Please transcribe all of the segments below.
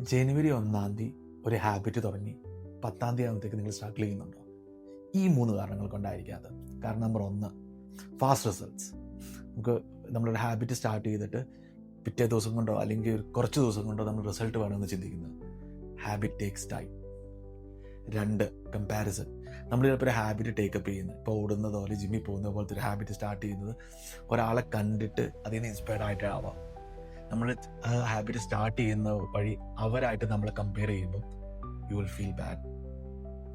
ജനുവരി ഒന്നാം തീയതി ഒരു ഹാബിറ്റ് തുടങ്ങി. പത്താം തീയതി ആകുമ്പോഴത്തേക്ക് നിങ്ങൾ സ്ട്രഗിൾ ചെയ്യുന്നുണ്ടോ? ഈ മൂന്ന് കാരണങ്ങൾ കൊണ്ടായിരിക്കാം അത്. കാരണം നമ്പർ ഒന്ന് ഫാസ്റ്റ് റിസൾട്ട്സ് നമുക്ക് നമ്മളൊരു ഹാബിറ്റ് സ്റ്റാർട്ട് ചെയ്തിട്ട് പിറ്റേ ദിവസം കൊണ്ടോ അല്ലെങ്കിൽ കുറച്ച് ദിവസം കൊണ്ടോ നമ്മൾ റിസൾട്ട് വേണമെന്ന് ചിന്തിക്കുന്നത്. ഹാബിറ്റ് ടേക്സ് ടൈം രണ്ട് കമ്പാരിസൺ നമ്മൾ ചിലപ്പോൾ ഒരു ഹാബിറ്റ് ടേക്കപ്പ് ചെയ്യുന്നത് ഇപ്പോൾ ഓടുന്നതോ അല്ലെങ്കിൽ ജിമ്മിൽ പോകുന്ന പോലത്തെ ഒരു ഹാബിറ്റ് സ്റ്റാർട്ട് ചെയ്യുന്നത് ഒരാളെ കണ്ടിട്ട് അതിൽ നിന്ന് ഇൻസ്പയർഡ് ആയിട്ടാവാം. നമ്മൾ ആ ഹാബിറ്റ് സ്റ്റാർട്ട് ചെയ്യുന്ന വഴി അവരായിട്ട് നമ്മളെ കമ്പയർ ചെയ്യുമ്പോൾ you will feel bad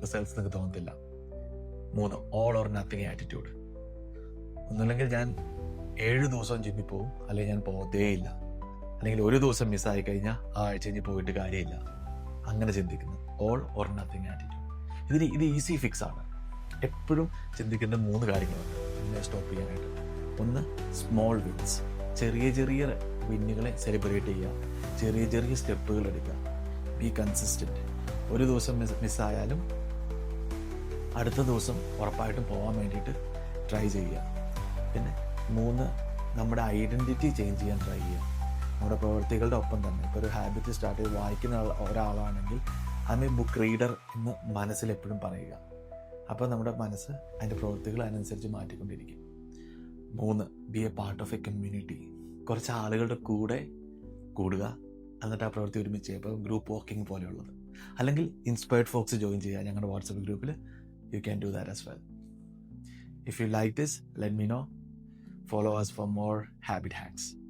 results നിങ്ങൾക്ക് തോന്നത്തില്ല. മൂന്ന് ഓൾ ഓർ നത്തിങ് ആറ്റിറ്റ്യൂഡ് ഒന്നുമില്ലെങ്കിൽ ഞാൻ ഏഴ് ദിവസം ജിമ്മിൽ പോകും അല്ലെങ്കിൽ ഞാൻ പോകത്തേ ഇല്ല. അല്ലെങ്കിൽ ഒരു ദിവസം മിസ്സായി കഴിഞ്ഞാൽ ആ ആഴ്ച കഴിഞ്ഞ് പോയിട്ട് കാര്യമില്ല. അങ്ങനെ ചിന്തിക്കുന്നത് ഓൾ ഓർ നത്തിങ് ആറ്റിറ്റ്യൂഡ് ഇതിന് ഇത് ഈസി ഫിക്സ് ആണ്. എപ്പോഴും ചിന്തിക്കേണ്ട മൂന്ന് കാര്യങ്ങളുണ്ട് എന്നെ സ്റ്റോപ്പ് ചെയ്യാനായിട്ട്. ഒന്ന് സ്മോൾ വിൻസ് ചെറിയ ചെറിയ വിന്നുകളെ സെലിബ്രേറ്റ് ചെയ്യുക. ചെറിയ ചെറിയ സ്റ്റെപ്പുകൾ എടുക്കുക. ബി കൺസിസ്റ്റന്റ് ഒരു ദിവസം മിസ് മിസ്സായാലും അടുത്ത ദിവസം ഉറപ്പായിട്ടും പോകാൻ വേണ്ടിയിട്ട് ട്രൈ ചെയ്യുക. പിന്നെ മൂന്ന് നമ്മുടെ ഐഡന്റിറ്റി ചേഞ്ച് ചെയ്യാൻ ട്രൈ ചെയ്യുക. നമ്മുടെ പ്രവൃത്തികളുടെ ഒപ്പം തന്നെ. ഇപ്പോൾ ഒരു ഹാബിറ്റ് സ്റ്റാർട്ട് ചെയ്ത് വായിക്കുന്ന ഒരാളാണെങ്കിൽ ഐ ബുക്ക് റീഡർ എന്ന് മനസ്സിൽ എപ്പോഴും പറയുക. അപ്പോൾ നമ്മുടെ മനസ്സ് അതിന്റെ പ്രവൃത്തികൾ അതിനനുസരിച്ച് മാറ്റിക്കൊണ്ടിരിക്കും. മൂന്ന് be a part of a community കുറച്ച് ആളുകളുടെ കൂടെ കൂടുക. എന്നിട്ട് ആ പ്രവൃത്തി ഒരുമിച്ച് ചെയ്യുക. ഇപ്പോൾ ഗ്രൂപ്പ് വാക്കിംഗ് പോലെയുള്ളത്. അല്ലെങ്കിൽ ഇൻസ്പയർഡ് ഫോക്സ് ജോയിൻ ചെയ്യുക. ഞങ്ങളുടെ വാട്സപ്പ് ഗ്രൂപ്പിൽ you can do that as well if you like this let me know follow us for more habit hacks